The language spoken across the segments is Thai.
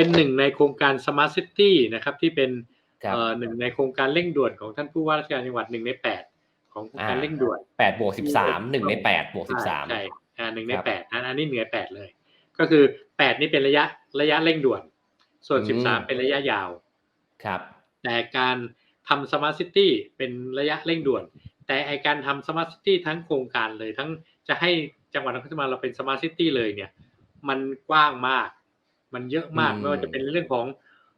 เป็นหนึ่งในโครงการ Smart City นะครับที่เป็นครับเอ่อหนึ่งในโครงการเร่งด่วนของท่านผู้ว่าราชการจังหวัดหนึ่งในแปดของโครงการเร่งด่วนแปดบวกสิบสามหนึ่งในแปดบวกสิบสามใช่อ่าหนึ่งในครับแปดนะอันนี้เหนือแปดเลย ก็คือแปดนี่เป็นระยะระยะเร่งด่วน ส่วนอืมสิบสามเป็นระยะยาวครับ แต่การทำสมาร์ทซิตี้เป็นระยะเร่งด่วน แต่ไอการทำสมาร์ทซิตี้ทั้งโครงการเลยทั้งจะให้จังหวัดนครราชสีมาเราเป็นสมาร์ทซิตี้เลยเนี่ย มันกว้างมาก มันเยอะมากอืมไม่ว่าจะเป็นเรื่องของ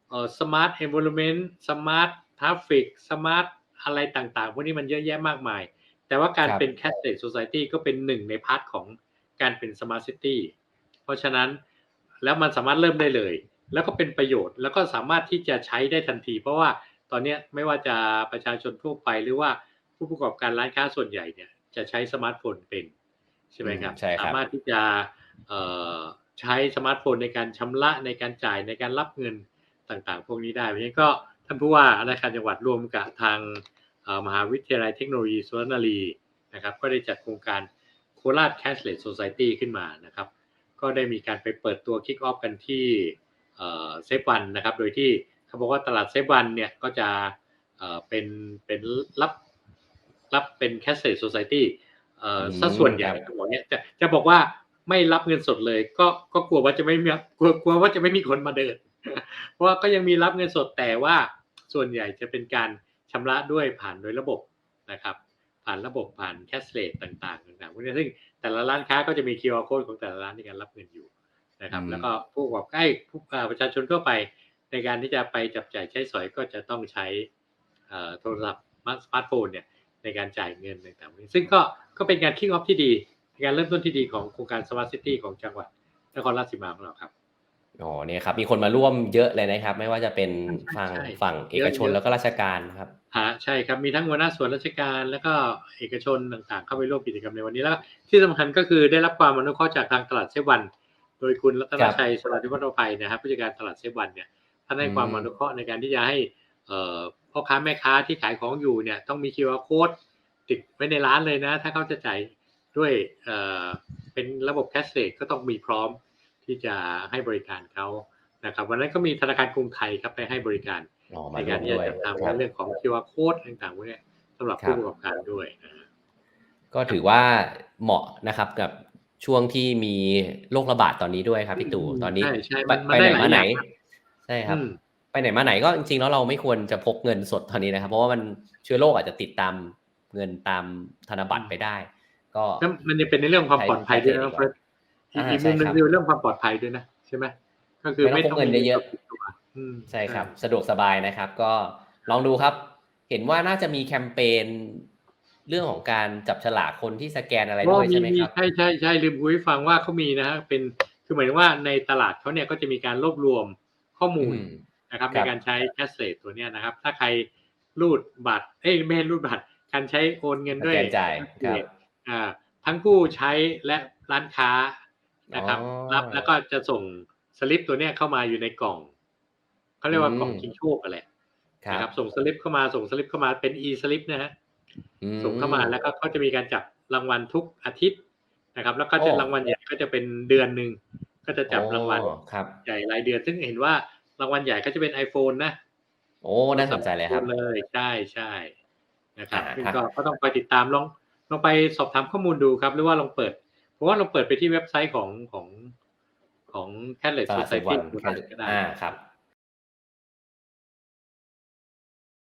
เอ่อสมาร์ทเอนเวอร์เมนต์สมาร์ททราฟิกสมาร์ทอะไรต่างๆ พวกนี้มันเยอะแยะมากมาย แต่ว่าการเป็น cashless society ก็เป็นหนึ่งในพาร์ทของการเป็น smart city เพราะฉะนั้นแล้วมันสามารถเริ่มได้เลย แล้วก็เป็นประโยชน์ แล้วก็สามารถที่จะใช้ได้ทันที เพราะว่าตอนเนี้ยไม่ว่าจะประชาชนทั่วไปหรือว่าผู้ประกอบการร้านค้าส่วนใหญ่เนี่ยจะใช้สมาร์ทโฟนเป็น ใช่ไหมครับอืมใช่ครับสามารถที่จะเอ่อ ใช้สมาร์ทโฟนในการชำระในการจ่ายในการรับเงินต่างๆ พวกนี้ได้เพราะฉะนั้นก็ท่านผู้ว่าราชการจังหวัดร่วมกับทางเอ่อมหาวิทยาลัยเทคโนโลยีสุวรรณรีนะครับก็ได้จัดโครงการโคราช Cashless Society ขึ้นมานะครับ ก็ได้มีการไปเปิดตัว Kick Off กันที่เซฟวันนะครับ โดยที่เขาบอกว่าตลาดเซฟวันเนี่ยก็จะเอ่อเป็นเป็นรับรับเป็น Cashless Society เอ่ออืมสัดส่วนใหญ่ครับเขาบอกเนี่ยจะจะบอกว่า ไม่รับเงินสดเลย ก็ก็กลัวว่าจะไม่มีกลัวกลัวว่าจะไม่มีคนมาเดิน เพราะว่าก็ยังมีรับเงินสดแต่ว่าส่วนใหญ่จะเป็นการชำระด้วยผ่านโดยระบบนะครับ ผ่านระบบผ่านแคสเลตต่างๆต่างๆพวกนี้ซึ่งแต่ละร้านค้าก็จะมี QR code ของแต่ละร้านในการรับเงินอยู่นะครับอืมแล้วก็ผู้ประกอบการผู้เอ่อประชาชนทั่วไปในการที่จะไปจับจ่ายใช้สอยก็จะต้องใช้เอ่อโทรศัพท์สมาร์ทโฟนเนี่ยในการจ่ายเงินต่างๆพวกนี้ซึ่งก็ก็เป็นการคิกออฟที่ดีเป็น การเริ่มต้นที่ดีของโครงการ Smart City ของจังหวัดนครราชสีมาของเราครับอ๋อเนี่ยครับมีคนมาร่วมเยอะเลยนะครับ ไม่ว่าจะเป็นฝั่งใช่ฝั่งเยเออะกชนเยอะแล้วก็ราชการนะครับฮะใช่ครับมีทั้งหัวหน้าส่วนราชการ แล้วก็เอกชนต่างๆ เข้าไปร่วมกิจกรรมในวันนี้แล้วก็ที่สำคัญก็คือได้รับความอนุเคราะห์จากทางตลาดเซฟวัน โดยคุณรัตนชัยสวัสดิวัฒนภัยนะครับผู้จัดการตลาดเซฟวันเนี่ยท่านให้ความอืมอนุเคราะห์ในการที่จะให้เอ่อพ่อค้าแม่ค้าที่ขายของอยู่เนี่ยต้องมี QR code ติดไว้ในร้านเลยนะ ถ้าเขาจะจ่าย ด้วยเอ่อเป็นระบบแคชเลสก็ต้องมีพร้อมที่จะให้บริการเขานะครับวันนั้นก็มีธนาคารกรุงไทยครับไปให้บริการอ๋อในมาร่กาวรมที่ด้วยจะทำครับเรื่องของ QR code ต่างๆพวกเนี้ยสำหรับครับผู้ประกอบการด้วยนะฮะก็ถือว่าเหมาะนะครับกับช่วงที่มีโรคระบาดตอนนี้ด้วยครับพี่ตู่ตอนนี้ใช่ใช่ไปมันไปไหนด้ลมายไหนอย่งใช่ครับอืมไปไหนมาไหนก็จริงๆแล้วเราไม่ควรจะพกเงินสดตอนนี้นะครับ เพราะว่ามันเชื้อโรคอาจจะติดตามเงินตามธนบัตรไปได้ ก็แล้วมันจะเป็นในเรื่องความปลอดภัยด้วยนะใช้เฟิร์สอีกอ่าอีกมุมหนึงใช่ครับคือเรื่องความปลอดภัยด้วยนะใช่ไหมก็คือไม่ต้องพกเงินเยอะติดตัวอืมใช่ครับ สะดวกสบายนะครับ ก็ลองดูครับ เห็นว่าน่าจะมีแคมเปญเรื่องของการจับฉลากคนที่สแกนอะไรก็ด้วยมีใช่ไหมมีครับใช่ใช่ใช่ลืมคุยให้ฟังว่าเขามีนะฮะเป็นคือหมายถึงว่าในตลาดเขาเนี่ยก็จะมีการรวบรวมข้อมูลอืมนะครับคในรับการใช้แคสเซตตัวเนี้ยนะครับ ถ้าใครรูดบัตรเอ้ยไม่ให้รูดบัตรการใช้โอนเงินสด้วยแกนจ่ายครับอ่า ทั้งผู้ใช้และร้านค้านะครับอ๋อรับแล้วก็จะส่งสลิปตัวเนี้ยเข้ามาอยู่ในกล่องเขาเรียกว่าอืมกล่องชิงโชคอะไรครันะครับบส่งสลิปเข้ามาส่งสลิปเข้ามาเป็น e สลิปนะฮะอืส่งเข้ามาแล้วก็เขาจะมีการจับรางวัลทุกอาทิตย์นะครับ แล้วก็จะโอ้รางวัลใหญ่ก็จะเป็นเดือนหนึ่งก็จะจับรางวัลโอ้ครับใหญ่รายเดือน ซึ่งเห็นว่ารางวัลใหญ่ก็จะเป็น iPhone นะโอ้น่าสนใจเลยครับเลยใช่ใช่นะครับอ่าซึ่งครับก็ก็ต้องไปติดตามลอง ลองไปสอบถามข้อมูลดูครับ หรือว่าลองเปิด เพราะว่าลองเปิดไปที่เว็บไซต์ของของของ c a t l e t ตลาดเซ Society วันดูก็ได้อ่าครับ